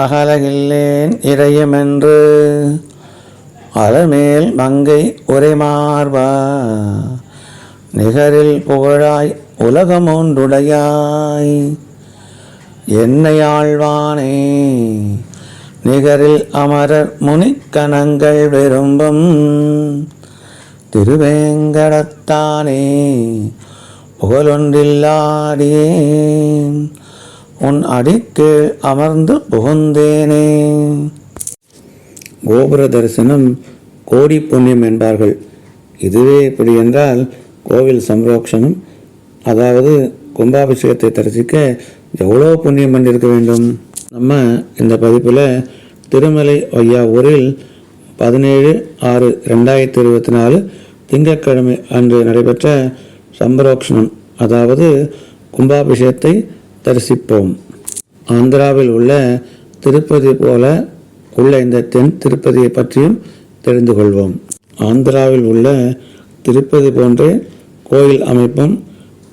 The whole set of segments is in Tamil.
அகலகில்லேன் இறையமென்று அலமேல் மங்கை உரைமார்பா நிகரில் புகழாய் உலகமொன்றுடையாய். என்னை ஆழ்வானே நிகரில் அமரர் முனிக்கணங்கள் விரும்பும் திருவேங்கடத்தானே புகழொன்றில்லாடியேன். உன் அடிக்கு அமர்ந்து புகுந்தேனே. கோபுர தரிசனம் கோடி புண்ணியம் என்பார்கள். இதுவே இப்படி என்றால் கோவில் சம்ரோக்ஷனம் அதாவது கும்பாபிஷேகத்தை தரிசிக்க எவ்வளோ புண்ணியம் பண்ணியிருக்க வேண்டும்? நம்ம இந்த பதிப்பில் திருமலை ஒய்யாவூரில் பதினேழு ஆறு ரெண்டாயிரத்தி இருபத்தி நாலு திங்கட்கிழமை அன்று நடைபெற்ற சம்பரோக்ஷணம் அதாவது கும்பாபிஷேகத்தை தரிசிப்போம். ஆந்திராவில் உள்ள திருப்பதி போல உள்ள இந்த தென் திருப்பதியை பற்றியும் தெரிந்து கொள்வோம். ஆந்திராவில் உள்ள திருப்பதி போன்றே கோயில் அமைப்பும்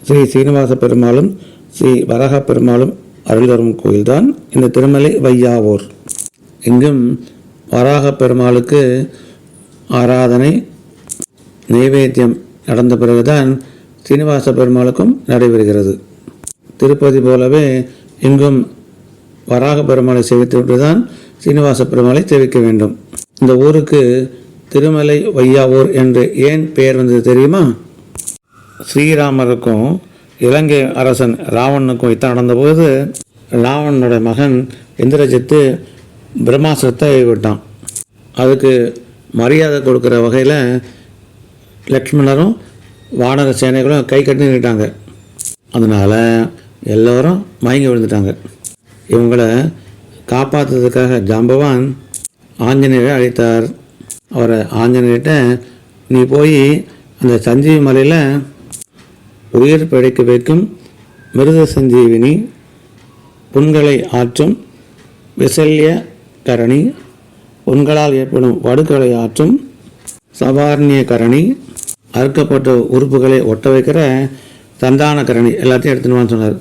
ஸ்ரீ சீனிவாச பெருமாளும் ஸ்ரீ வரக பெருமாளும் அருள்தரும் கோயில்தான் இந்த திருமலை வையாவூர். இங்கும் வராக பெருமாளுக்கு ஆராதனை நைவேத்தியம் நடந்த பிறகுதான் சீனிவாச பெருமாளுக்கும் நடைபெறுகிறது. திருப்பதி போலவே இங்கும் வராக பெருமாளை சேவித்துவிட்டு தான் சீனிவாச பெருமாளை சேவிக்க வேண்டும். இந்த ஊருக்கு திருமலை வையாவூர் என்று ஏன் பெயர் வந்தது தெரியுமா? ஸ்ரீராமருக்கும் இலங்கை அரசன் ராவணனுக்கும் யுத்தம் நடந்தபோது ராவணனுடைய மகன் இந்திரஜித்து பிரம்மாஸ்திரத்தை விட்டான். அதுக்கு மரியாதை கொடுக்குற வகையில் லக்ஷ்மணரும் வானர சேனைகளும் கை கட்டி நின்றுட்டாங்க அதனால் எல்லோரும் மயங்கி விழுந்துட்டாங்க. இவங்களை காப்பாற்றுறதுக்காக ஜாம்பவான் ஆஞ்சநேயரை அழைத்தார். அவரை ஆஞ்சநேயர்கிட்ட நீ போய் அந்த சஞ்சீவி மலையில் உயிர் பிழைக்க வைக்கும் மிருத சஞ்சீவினி புண்களை ஆற்றும் விசல்ய கரணி புண்களால் ஏற்படும் வடுக்களை ஆற்றும் சபார்ணிய கரணி அறுக்கப்பட்ட உறுப்புகளை ஒட்ட வைக்கிற சந்தான கரணி எல்லாத்தையும் எடுத்துன்னு சொன்னார்.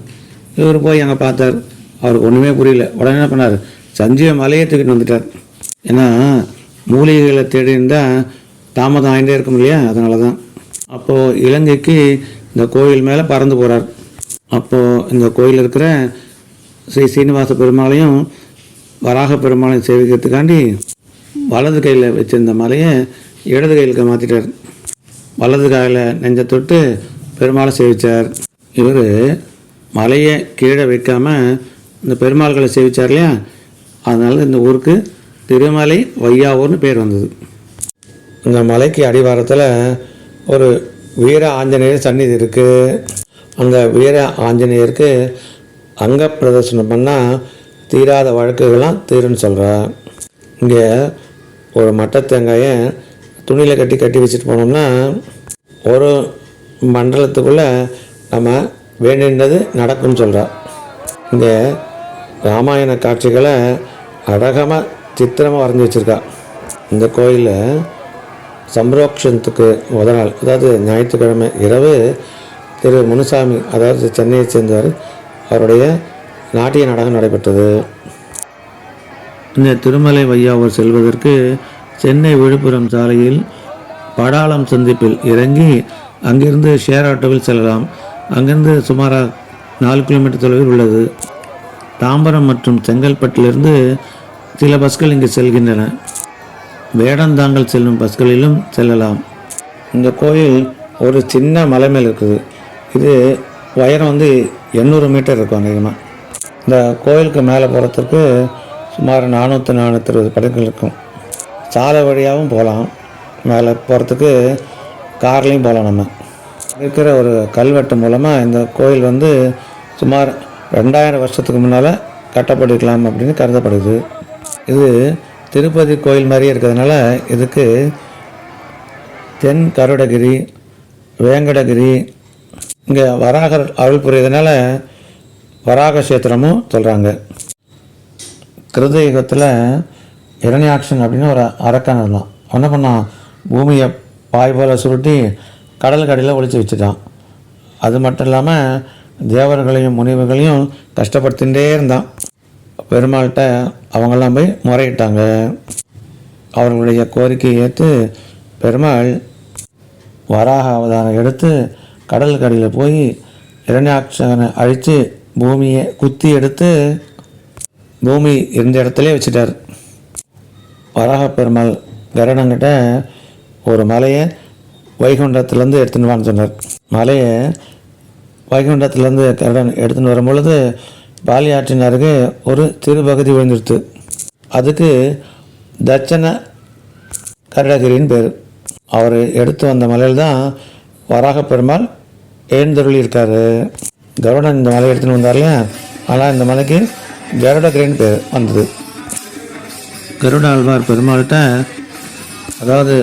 இவர் போய் அங்கே பார்த்தார். அவருக்கு ஒன்றுமே புரியல. உடனே என்ன பண்ணார்? சஞ்சீவ மலையை தூக்கிட்டு வந்துட்டார். ஏன்னா மூலிகைகளை தேடி இருந்தால் தாமதம் ஆகிட்டே இருக்கும் இல்லையா? அதனால தான் அப்போது இலங்கைக்கு இந்த கோயில் மேலே பறந்து போகிறார் அப்போது இந்த கோயில் இருக்கிற ஸ்ரீ சீனிவாச பெருமாளையும் வராக பெருமாளையும் சேவிக்கிறதுக்காண்டி வலது கையில் வச்சிருந்த மலையை இடது கையிலுக்கு மாற்றிட்டார் வலது காயில் நெஞ்ச தொட்டு பெருமாளை சேவித்தார் இவர் மலையை கீழே வைக்காம இந்த பெருமாள்களை சேவிச்சார் இல்லையா? அதனால இந்த ஊருக்கு திருமலை வையாவூர்னு பேர் வந்தது. இந்த மலைக்கு அடிவாரத்தில் ஒரு வீர ஆஞ்சநேயர் சந்நிதி இருக்குது அந்த வீர ஆஞ்சநேயருக்கு அங்க பிரதர்சனம் பண்ணால் தீராத வழக்குகள்லாம் தீருன்னு சொல்கிறார் இங்கே ஒரு மட்டை தேங்காயை துணியில் கட்டி கட்டி வச்சுட்டு போனோம்னா ஒரு மண்டலத்துக்குள்ளே நம்ம வேண்டினது நடக்கும்னு சொல்கிறார் இந்த ராமாயண காட்சிகளை அழகமாக சித்திரமாக வரைஞ்சி வச்சுருக்கா. இந்த கோயிலில் சம்ரோக்ஷத்துக்கு முத நாள் அதாவது ஞாயிற்றுக்கிழமை இரவு திரு முனுசாமி அதாவது சென்னையை சேர்ந்தவர் அவருடைய நாட்டிய நாடகம் நடைபெற்றது. இந்த திருமலை வையாவூர் செல்வதற்கு சென்னை விழுப்புரம் சாலையில் படாளம் சந்திப்பில் இறங்கி அங்கிருந்து ஷேர் ஆட்டோவில் செல்லலாம். அங்கிருந்து சுமாராக நாலு கிலோமீட்டர் தொலைவில் உள்ளது. தாம்பரம் மற்றும் செங்கல்பட்டிலிருந்து சில பஸ்கள் இங்கு செல்கின்றன. வேடந்தாங்கல் செல்லும் பஸ்களிலும் செல்லலாம். இந்த கோயில் ஒரு சின்ன மலை மேல் இருக்குது. இது உயரம் வந்து எண்ணூறு மீட்டர் இருக்கும் அதிகமாக இந்த கோயிலுக்கு மேலே போகிறதுக்கு சுமார் நானூற்றி நானூற்றி இருபது படங்கள் இருக்கும். சாலை வழியாகவும் போகலாம். மேலே போகிறதுக்கு கார்லேயும் போகலாம் நம்ம. இருக்கிற ஒரு கல்வெட்டு மூலமாக இந்த கோயில் வந்து சுமார் ரெண்டாயிரம் வருஷத்துக்கு முன்னால் கட்டப்பட்டிருக்கலாம் அப்படின்னு கருதப்படுது. இது திருப்பதி கோயில் மாதிரியே இருக்கிறதுனால இதுக்கு தென் கருடகிரி வேங்கடகிரி இங்கே வராகர் அருள் புரியதுனால வராக கஷேத்திரமும் சொல்கிறாங்க கிருத யுகத்தில் இரணியாக்ஷன் அப்படின்னு ஒரு அரக்கன் இருந்தான். என்ன பண்ணான்? பூமியை பாய் போல சுருட்டி கடல் கடையில் ஒழித்து வச்சுட்டான். அது மட்டும் இல்லாமல் தேவர்களையும் முனிவர்களையும் கஷ்டப்படுத்திகிட்டே இருந்தான். பெருமாள்கிட்ட அவங்கெல்லாம் போய் முறையிட்டாங்க. அவர்களுடைய கோரிக்கையை ஏற்று பெருமாள் வராக அவதாரம் எடுத்து கடல் கடையில் போய் இரண்யாட்சகனை அழித்து பூமியை குத்தி எடுத்து பூமி இருந்த இடத்துலே வச்சுட்டார். வராக பெருமாள் கருடங்கிட்ட ஒரு மலையை வைகுண்டத்துலேருந்து எடுத்துன்னு வான்னு சொன்னார். மலையை வைகுண்டத்துலேருந்து கருடன் எடுத்துன்னு வரும்பொழுது பாலியாற்றின் அருகே ஒரு திருப்பகுதி விழுந்துடுத்து. அதுக்கு தட்சண கருடகிரின்னு பேர். அவர் எடுத்து வந்த மலையில் தான் வராக பெருமாள் எழுந்தருளி இருக்கார். கருடன் இந்த மலையை எடுத்துன்னு வந்தார் இல்லையா ஆனால் இந்த மலைக்கு கருடகிரின்னு பேர் வந்தது. கருட ஆழ்வார் பெருமாள்கிட்ட அதாவது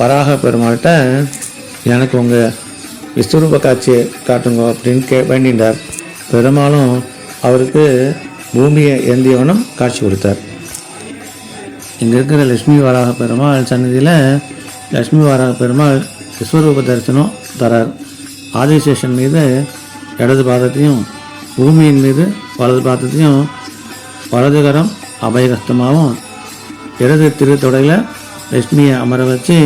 வராக பெருமாள்கிட்ட எனக்கு உங்கள் விஸ்வரூப காட்சியை காட்டுங்க அப்படின்னு கே வேண்டிட்டார் பெருமாளும் அவருக்கு பூமியை ஏந்தியவனும் காட்சி கொடுத்தார். இங்கே இருக்கிற லட்சுமி வராக பெருமாள் சன்னதியில் லட்சுமி வராக பெருமாள் விஸ்வரூப தரிசனம் தரார். ஆதிசேஷன் மீது இடது பாதத்தையும் பூமியின் மீது வலது பாதத்தையும் வலதுகரம் அபயகஸ்தமாகவும் இடது திருத்தொடையில் லக்ஷ்மியை அமர வச்சு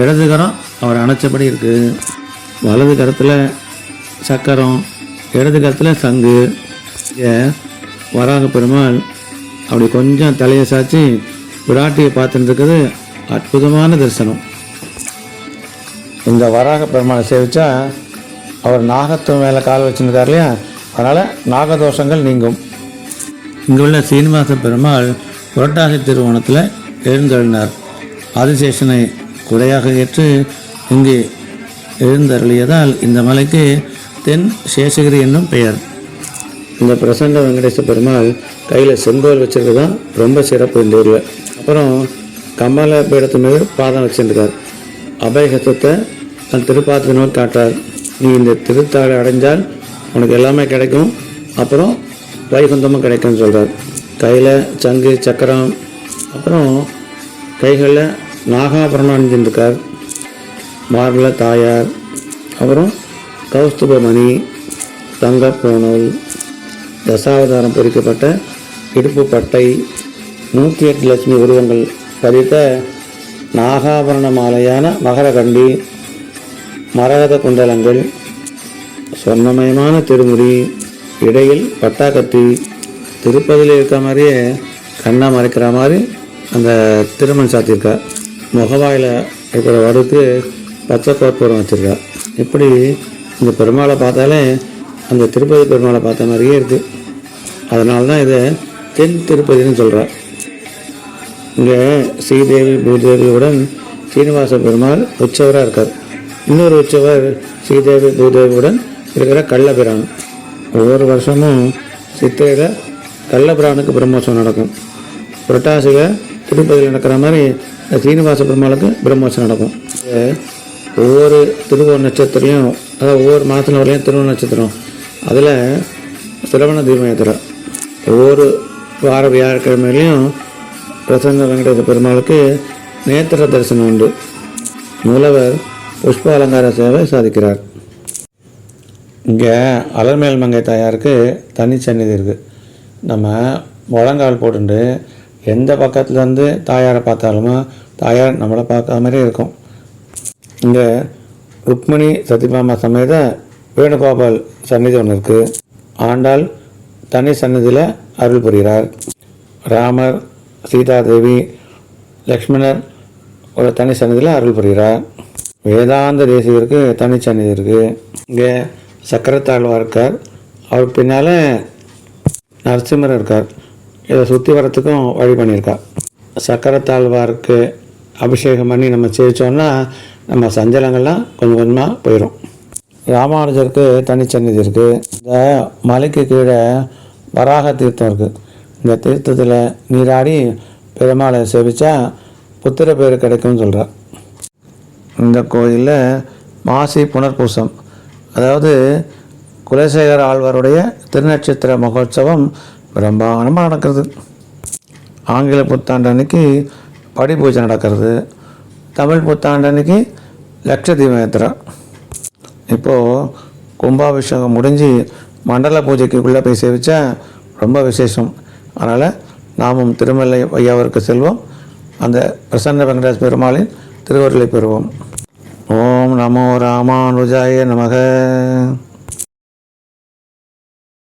இடதுகரம் அவர் அணைச்சபடி இருக்குது வலது கரத்தில் சக்கரம் இடது கரத்தில் சங்கு. வராக பெருமாள் அப்படி கொஞ்சம் தலையை சாய்ச்சி விராட்டியை பார்த்துட்டுருக்குது அற்புதமான தரிசனம். இந்த வராக பெருமாளை சேவிச்சா அவர் நாகத்து மேலே கால் வச்சுருக்கார் இல்லையா? அதனால் நாகதோஷங்கள் நீங்கும். இங்கே உள்ள சீனிவாச பெருமாள் புரட்டாசி திருவோணத்தில் எழுந்தெழுந்தார் ஆதிசேஷனை குடையாக ஏற்று இங்கு எழுந்தருளியதால் இந்த மலைக்கு தென் சேஷகிரி என்னும் பெயர். இந்த பிரசண்ட வெங்கடேச பெருமாள் கையில் செங்கோல் வச்சுருக்கு தான் ரொம்ப சிறப்பு இந்த ஊரில். அப்புறம் கமல பீடத்து மீது பாதம் வச்சிருக்கார். அபயகத்தத்தை தன் திருப்பாத்திர நோக்கி காட்டார். நீ இந்த திருத்தாளை அடைஞ்சால் உனக்கு எல்லாமே கிடைக்கும். அப்புறம் வைகுந்தமும் கிடைக்கும்னு சொல்கிறார் கையில் சங்கு சக்கரம் அப்புறம் கைகளில் நாகாபரணம் அணிஞ்சிருக்கார் மார்பில் தாயார் அப்புறம் கௌஸ்துபமணி தங்கப்பூணூல் தசாவதாரம் பொறிக்கப்பட்ட இடுப்பு பட்டை நூற்றி எட்டு லட்சுமி உருவங்கள் பதித்த நாகாபரண மாலையான மகரகண்டி மரகத குண்டலங்கள் சொர்ணமயமான திருமுடி இடையில் பட்டாக்கத்தி திருப்பதியில் இருக்க மாதிரியே கண்ணை மறைக்கிற மாதிரி அந்த திருமண் சாத்தியிருக்கா? முகவாயில் இருக்கிற வடுக்கு பச்சை கோப்பூரம் வச்சுருக்கா. இப்படி இந்த பெருமாளை பார்த்தாலே அந்த திருப்பதி பெருமாளை பார்த்த மாதிரியே இருக்குது அதனால தான் இதை தென் திருப்பதின்னு சொல்கிறா இங்கே ஸ்ரீதேவி பூதேவியுடன் சீனிவாச பெருமாள் உற்சவராக இருக்கார். இன்னொரு உற்சவர் ஸ்ரீதேவி பூதேவியுடன் இருக்கிற கள்ளபிரான். ஒவ்வொரு வருஷமும் சித்திரையில் கள்ளபிரானுக்கு பிரம்மோற்சவம் நடக்கும். புரட்டாசியில் திருப்பதியில் நடக்கிற மாதிரி சீனிவாச பெருமாளுக்கு பிரம்மோசம் நடக்கும். ஒவ்வொரு திருவோண நட்சத்திரையும் அதாவது ஒவ்வொரு மாதத்தில் வரையும் திருவோண நட்சத்திரம். அதில் சிரவண தீபயாத்திரை. ஒவ்வொரு வார வியாழக்கிழமையிலையும் பிரசன்ன வெங்கடேச பெருமாளுக்கு நேத்திர தரிசனம் உண்டு. மூலவர் புஷ்ப அலங்கார சேவை சாதிக்கிறார். இங்கே அலர்மேல் மங்கை தாயாருக்கு தனி சந்நிதி இருக்குது நம்ம முழங்கால் போட்டுண்டு எந்த பக்கத்துலேருந்து தாயாரை பார்த்தாலுமா தாயார் நம்மளை பார்க்காத மாதிரியே இருக்கும். இங்கே ருக்மிணி சத்யபாமா சமேத வேணுகோபால் சந்நிதி ஒன்று இருக்குது ஆண்டாள் தனி சந்நிதியில் அருள் புரிகிறார். ராமர் சீதாதேவி லக்ஷ்மணர் ஒரு தனி சந்நிதியில் அருள் புரிகிறார். வேதாந்த தேசியருக்கு தனி சந்நிதி இருக்குது இங்கே சக்கரத்தாழ்வார் இருக்கார். அவர் பின்னால் நரசிம்மர் இருக்கார். இதை சுற்றி வரத்துக்கும் வழி பண்ணியிருக்கா. சக்கரத்தாழ்வாருக்கு அபிஷேகம் பண்ணி நம்ம சேவிச்சோம்னா நம்ம சஞ்சலங்கள்லாம் கொஞ்சம் கொஞ்சமாக போயிடும் ராமானுஜருக்கு தனிச்சன்னிதி இருக்குது இந்த மலைக்கு கீழே வராக தீர்த்தம் இருக்குது இந்த தீர்த்தத்தில் நீராடி பெருமாளை சேவித்தா புத்திர பேர் கிடைக்கும்னு சொல்கிறார் இந்த கோயிலில் மாசி புனர்பூசம். அதாவது குலசேகர ஆழ்வாருடைய திருநட்சத்திர மகோத்சவம் ரொம்ப பிரம்மாண்டமாக நடக்கிறது. ஆங்கில புத்தாண்டு அன்னைக்கு படி பூஜை நடக்கிறது. தமிழ் புத்தாண்டு அன்னைக்கு லட்சதீபம் ஏத்துறா இப்போது கும்பாபிஷேகம் முடிஞ்சு மண்டல பூஜைக்குள்ளே போய் சேவிச்சா ரொம்ப விசேஷம். அதனால் நாமும் திருமலை ஐயாவிற்கு செல்வோம். அந்த பிரசன்ன வெங்கடேஷ் பெருமாளின் திருவருளை பெறுவோம். ஓம் நமோ ராமானுஜாய நமக.